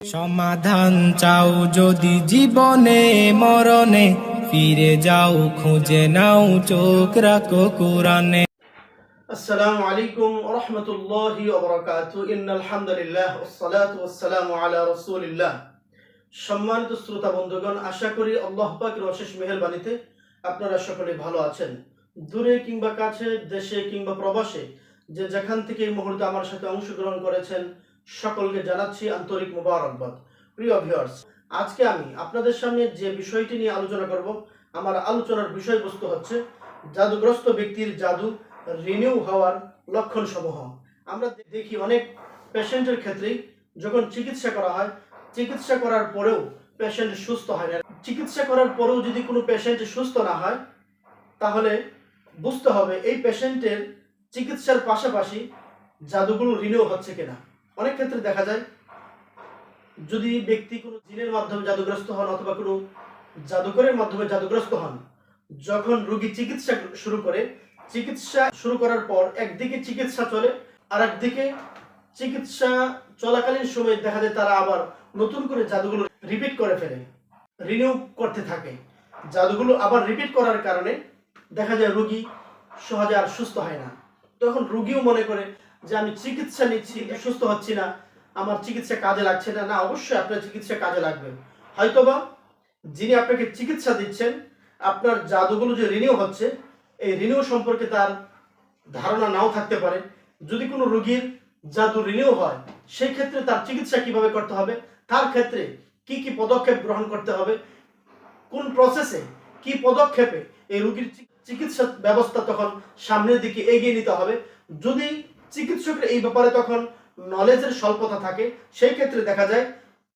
সমাধান চাও যদি জীবনে, মরণে, ফিরে যাও, খুঁজে নাও, চোখ রাখো কোরআনে। বন্ধুগণ, আশা করি আল্লাহ পাকের অশেষ মেহেরবানীতে আপনারা সকলে ভালো আছেন। দূরে কিংবা কাছে, দেশে কিংবা প্রবাসে, যে যেখান থেকে এই মুহূর্তে আমার সাথে অংশগ্রহণ করেছেন সকলকে জানাচ্ছি আন্তরিক মুবারকবাদ। প্রিয় ভিউয়ার্স আজকে আমি আপনাদের সামনে যে বিষয়টি নিয়ে আলোচনা করব, আমার আলোচনার বিষয়বস্তু হচ্ছে জাদুগ্রস্ত ব্যক্তির জাদু রিনিউ হওয়ার লক্ষণ সমূহ আমরা দেখি অনেক পেশেন্টের ক্ষেত্রেই যখন চিকিৎসা করা হয়, চিকিৎসা করার পরেও পেশেন্ট সুস্থ হয় না। চিকিৎসা করার পরেও যদি কোনো পেশেন্ট সুস্থ না হয়, তাহলে বুঝতে হবে এই পেশেন্টের চিকিৎসার পাশাপাশি জাদুগুলো রিনিউ হচ্ছে কিনা। অনেক ক্ষেত্রে দেখা যায়, যদি ব্যক্তি কোনো জিনের মাধ্যমে জাদুগ্রস্ত হন অথবা কোনো জাদুকরের মাধ্যমে জাদুগ্রস্ত হন, যখন রোগী চিকিৎসা শুরু করে, চিকিৎসা শুরু করার পর একদিকে চিকিৎসা চলে আর একদিকে চিকিৎসা চলাকালীন সময় দেখা যায় তারা আবার নতুন করে জাদুগুলো রিপিট করে ফেলে রিনিউ করতে থাকে। জাদুগুলো আবার রিপিট করার কারণে দেখা যায় রোগী সহজে আর সুস্থ হয় না। তখন রোগীও মনে করে যে আমি চিকিৎসা নিচ্ছি সুস্থ হচ্ছি না, আমার চিকিৎসা কাজে লাগছে না। না, অবশ্যই আপনার চিকিৎসা কাজে লাগবে। হয়তোবা যিনি আপনাকে চিকিৎসা দিচ্ছেন, আপনার জাদুগুলো যে রিনিউ হচ্ছে, এই রিনিউ সম্পর্কে তার ধারণা নাও থাকতে পারে। যদি কোনো রোগীর জাদু রিনিউ হয়, সেই ক্ষেত্রে তার চিকিৎসা কীভাবে করতে হবে, তার ক্ষেত্রে কি কি পদক্ষেপ গ্রহণ করতে হবে, কোন প্রসেসে কি পদক্ষেপে এই রোগীর চিকিৎসা ব্যবস্থা তখন সামনের দিকে এগিয়ে নিতে হবে, যদি চিকিৎসকের এই ব্যাপারে তখন নলেজের স্বল্পতা থাকে। সেই ক্ষেত্রে দেখা যায়,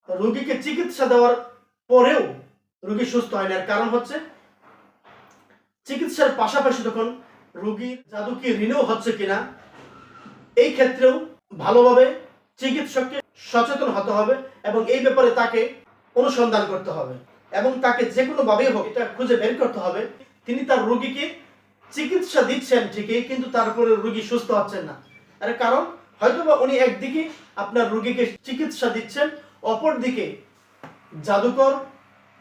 রোগীকে চিকিৎসা দেওয়ার পরেও রোগী সুস্থ হয় না। কারণ হচ্ছে, চিকিৎসার পাশাপাশি তখন রোগীর জাদু কি রিনিউ হচ্ছে কিনা, এই ক্ষেত্রেও ভালোভাবে চিকিৎসককে সচেতন হতে হবে এবং এই ব্যাপারে তাকে অনুসন্ধান করতে হবে এবং তাকে যে কোনো ভাবেই হোক এটা খুঁজে বের করতে হবে। তিনি তার রোগীকে চিকিৎসা দিচ্ছেন ঠিকই, কিন্তু তারপরে রোগী সুস্থ হচ্ছেন না। এর কারণ হয়তোবা উনি একদিকে আপনার রোগীকে চিকিৎসা দিচ্ছেন অপর দিকে জাদুকর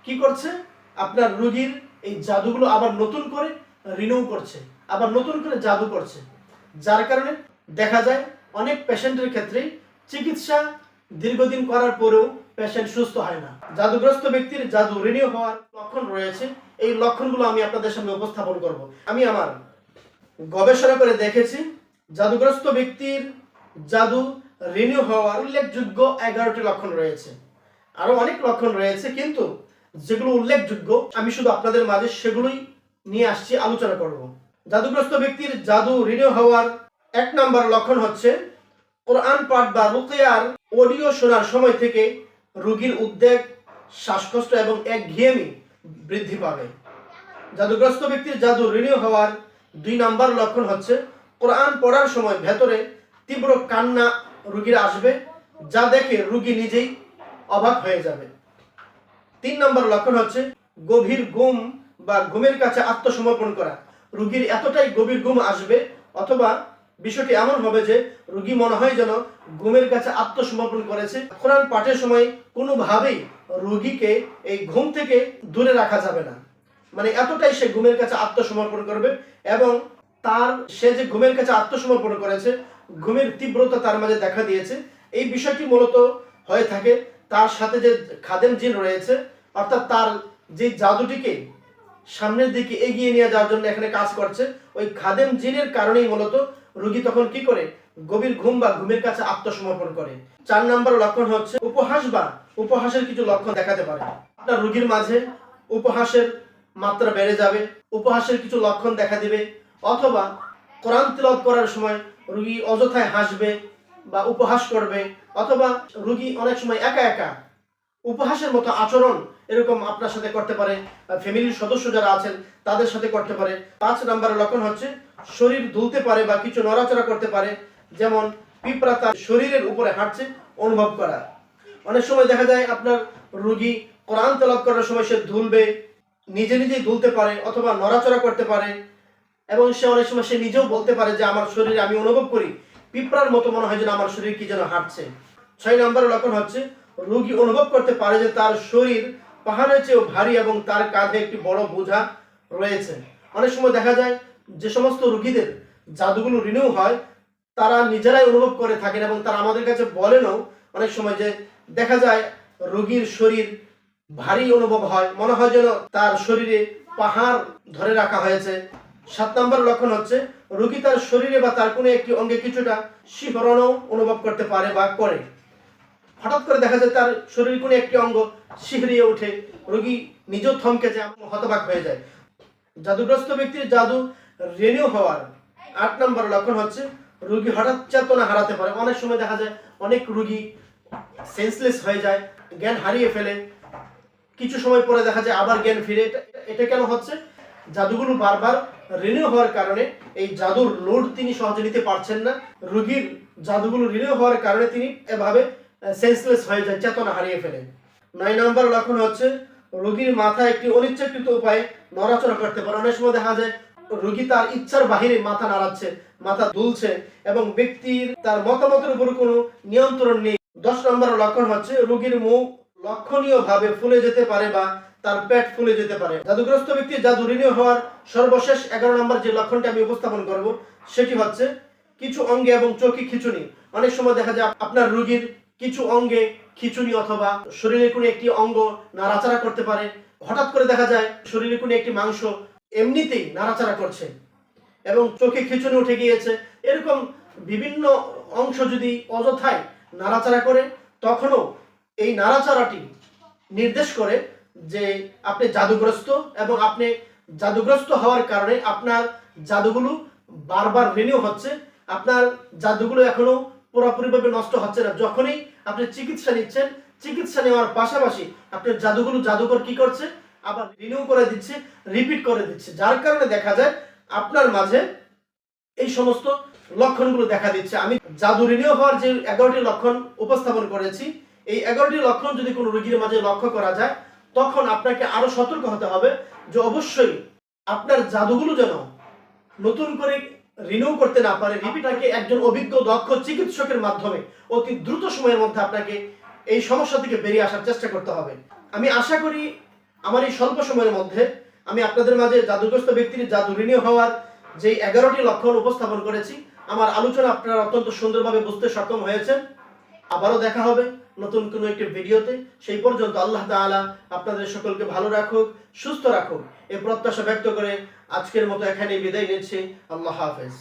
কি করছে? আপনার রোগীর এই জাদুগুলো আবার নতুন করে রিনিউ করছে, আবার নতুন করে জাদু করছে। যার কারণে দেখা যায় অনেক পেশেন্টের ক্ষেত্রে চিকিৎসা দীর্ঘদিন করার পরেও পেশেন্ট সুস্থ হয় না। জাদুগ্রস্ত ব্যক্তির জাদু রিনিউ হওয়ার লক্ষণ রয়েছে, এই লক্ষণগুলো আমি আপনাদের সামনে উপস্থাপন করব। আমি আমার গবেষণা করে দেখেছি জাদুগ্রস্ত ব্যক্তির জাদু রিনিউ হওয়ার উল্লেখযোগ্য এগারোটি লক্ষণ রয়েছে। আরও অনেক লক্ষণ রয়েছে, কিন্তু যেগুলো উল্লেখযোগ্য, আমি শুধু আপনাদের মাঝে সেগুলোই নিয়ে আসছি, আলোচনা করব। জাদুগ্রস্ত ব্যক্তির জাদু রিনিউ হওয়ার এক নম্বর লক্ষণ হচ্ছে কোরআন পাঠ বা রুকিয়ার অডিও শোনার সময় থেকে রোগীর উদ্বেগ, শ্বাসকষ্ট এবং এক একঘেয়েমি বৃদ্ধি পাবে। জাদুগ্রস্ত ব্যক্তির জাদু রিনিউ হওয়ার দুই নম্বর লক্ষণ হচ্ছে কোরআন পড়ার সময় ভেতরে তীব্র কান্না রুগীর আসবে, যা দেখে রুগী নিজেই অবাক হয়ে যাবে। তিন নম্বর লক্ষণ হচ্ছে গভীর ঘুম বা ঘুমের কাছে আত্মসমর্পণ করা। রুগীর এতটাই গভীর ঘুম আসবে, অথবা বিষয়টি এমন হবে যে রুগী মনে হয় যেন ঘুমের কাছে আত্মসমর্পণ করেছে। কোরআন পাঠের সময় কোনোভাবেই রুগীকে এই ঘুম থেকে দূরে রাখা যাবে না। মানে এতটাই সে ঘুমের কাছে আত্মসমর্পণ করবে এবং তার, সে যে ঘুমের কাছে আত্মসমর্পণ করেছে, ঘুমের তীব্রতা তার মাঝে দেখা দিয়েছে। এই বিষয়টি মূলত হয়ে থাকে তার সাথে যে খাদেম জিন রয়েছে, অর্থাৎ তার যে জাদুটিকে সামনের দিকে এগিয়ে নিয়ে যাওয়ার জন্য এখানে কাজ করছে, ওই খাদেম জিনের কারণেই মূলত রোগী তখন কি করে? গভীর ঘুম বা ঘুমের কাছে আত্মসমর্পণ করে। চার নম্বর লক্ষণ হচ্ছে উপহাস বা উপহাসের কিছু লক্ষণ দেখাতে পারে। আপনার রোগীর মাঝে উপহাসের মাত্রা বেড়ে যাবে, উপহাসের কিছু লক্ষণ দেখা দিবে অথবা কোরআন তিলত করার সময় রুগী অযথায় হাসবে বা উপহাস করবে, অথবা রুগী অনেক সময় একা একা উপহাসের মতো আচরণ এরকম আপনার সাথে করতে পারে ফ্যামিলির সদস্য যারা আছেন তাদের সাথে করতে পারে। পাঁচ নম্বরের লক্ষণ হচ্ছে শরীর দুলতে পারে বা কিছু নড়াচড়া করতে পারে, যেমন পিঁপড়া তার শরীরের উপরে হাঁটছে অনুভব করা। অনেক সময় দেখা যায় আপনার রুগী কোরআন তেলাপ করার সময় সে ধুলবে নিজে নিজেই দুলতে পারে অথবা নড়াচড়া করতে পারে এবং সে অনেক সময় সে নিজেও বলতে পারে যে আমার শরীরে আমি অনুভব করি। পিঁপড়ার মতো মনে হয় যেন আমার শরীর কি যেন হাঁটছে। ছয় নম্বরের লক্ষণ হচ্ছে, রোগী অনুভব করতে পারে যে তার শরীর পাহাড়ের চেয়েও ভারী এবং তার কাঁধে একটি বড় বোঝা রয়েছে। অনেক সময় দেখা যায়, যে সমস্ত রোগীদের জাদুগুলো রিনিউ হয়, তারা নিজেরাই অনুভব করে থাকেন এবং তারা আমাদের কাছে বলেনও অনেক সময় যে দেখা যায়, রোগীর শরীর ভারী অনুভব হয়। মনে হয় যেন তার শরীরে পাহাড় ধরে রাখা হয়েছে। সাত নম্বর লক্ষণ হচ্ছে, রোগী তার শরীরে বা তার কোনো একটি অঙ্গে কিছুটা শিহরণও অনুভব করতে পারে বা করে। হঠাৎ করে দেখা যায় তার শরীর কোনো একটি অঙ্গ শিহরিয়ে ওঠে, রোগী নিজেও থমকে যায় এবং হতবাক হয়ে যায়। জাদুগ্রস্ত ব্যক্তির জাদু রেনিউ হওয়ার আট নম্বর লক্ষণ হচ্ছে, রোগী হঠাৎ চেতনা হারাতে পারে। অনেক সময় দেখা যায় অনেক রুগী সেন্সলেস হয়ে যায়, জ্ঞান হারিয়ে ফেলে। কিছু সময় পরে দেখা যায় আবার জ্ঞান ফিরে। এটা- এটা কেন হচ্ছে? জাদুগুলো বারবার রিনিউ হওয়ার কারণে এই জাদুর লোড তিনি সহজে নিতে পারছেন না। রোগীর জাদুগুলো রিনিউ হওয়ার কারণে তিনি এভাবে সেন্সলেস হয়ে যায়, চেতনা হারিয়ে ফেলে নয় নম্বর লক্ষণ হচ্ছে, রোগীর মাথা একটি অনিচ্ছাকৃত উপায়ে নড়াচড়া করতে পারে। অনেক সময় দেখা যায়, রোগী তার ইচ্ছার বাহিরে মাথা নাড়াচ্ছে, মাথা দুলছে এবং ব্যক্তির তার মতামতের উপর কোনো নিয়ন্ত্রণ নেই। দশ নম্বর লক্ষণ হচ্ছে, রোগীর মুখ লক্ষণীয় ভাবে ফুলে যেতে পারে বা তার পেট ফুলে যেতে পারে। জাদুগ্রস্ত ব্যক্তি জাদু ঋণী হওয়ার সর্বশেষ এগারো নম্বর যে লক্ষণটি আমি উপস্থাপন করব, সেটি হচ্ছে কিছু অঙ্গে এবং চোখে খিচুনি। অনেক সময় দেখা যায় আপনার রুগীর কিছু অঙ্গে খিচুনি অথবা শরীরের কোনো একটি অঙ্গ নাড়াচাড়া করতে পারে। হঠাৎ করে দেখা যায় শরীরের কোনো একটি মাংস এমনিতেই নাড়াচাড়া করছে এবং চোখে খিচুনি উঠে গিয়েছে। এরকম বিভিন্ন অংশ যদি অযথায় নাড়াচাড়া করে, তখনও এই নাড়াচাড়াটি নির্দেশ করে যে আপনি জাদুগ্রস্ত এবং আপনি জাদুগ্রস্ত হওয়ার কারণে আপনার জাদুগুলো বারবার রিনিউ হচ্ছে। আপনার জাদুগুলো এখনও পুরোপুরিভাবে নষ্ট হচ্ছে না। যখনই আপনি চিকিৎসা নিচ্ছেন, চিকিৎসা নেওয়ার পাশাপাশি আপনার জাদুগুলো জাদুকর কি করছে? আবার রিনিউ করে দিচ্ছে, রিপিট করে দিচ্ছে। যার কারণে দেখা যায় আপনার মাঝে এই সমস্ত লক্ষণগুলো দেখা দিচ্ছে। আমি জাদু রিনিউ হওয়ার যে এগারোটি লক্ষণ উপস্থাপন করেছি, এই এগারোটি লক্ষণ যদি কোনো রোগীর মাঝে লক্ষ্য করা যায় তখন আপনাকে আরও সতর্ক হতে হবে যে অবশ্যই আপনার জাদুগুলো যেন নতুন করে রিনিউ করতে না পারে। রিপিটাকে একজন অভিজ্ঞ, দক্ষ চিকিৎসকের মাধ্যমে অতি দ্রুত সময়ের মধ্যে আপনাকে এই সমস্যা থেকে বেরিয়ে আসার চেষ্টা করতে হবে। আমি আশা করি আমার এই স্বল্প সময়ের মধ্যে আমি আপনাদের মাঝে জাদুগ্রস্ত ব্যক্তির জাদু রিনিউ হওয়ার যে এগারোটি লক্ষণ উপস্থাপন করেছি, আমার আলোচনা আপনারা অত্যন্ত সুন্দরভাবে বুঝতে সক্ষম হয়েছেন। আবারও দেখা হবে নতুন কোনো একটি ভিডিওতে। সেই পর্যন্ত আল্লাহ তালা আপনাদের সকলকে ভালো রাখুক, সুস্থ রাখুক। এ প্রত্যাশা ব্যক্ত করে আজকের মতো এখানে বিদায় নিচ্ছি। আল্লাহ হাফেজ।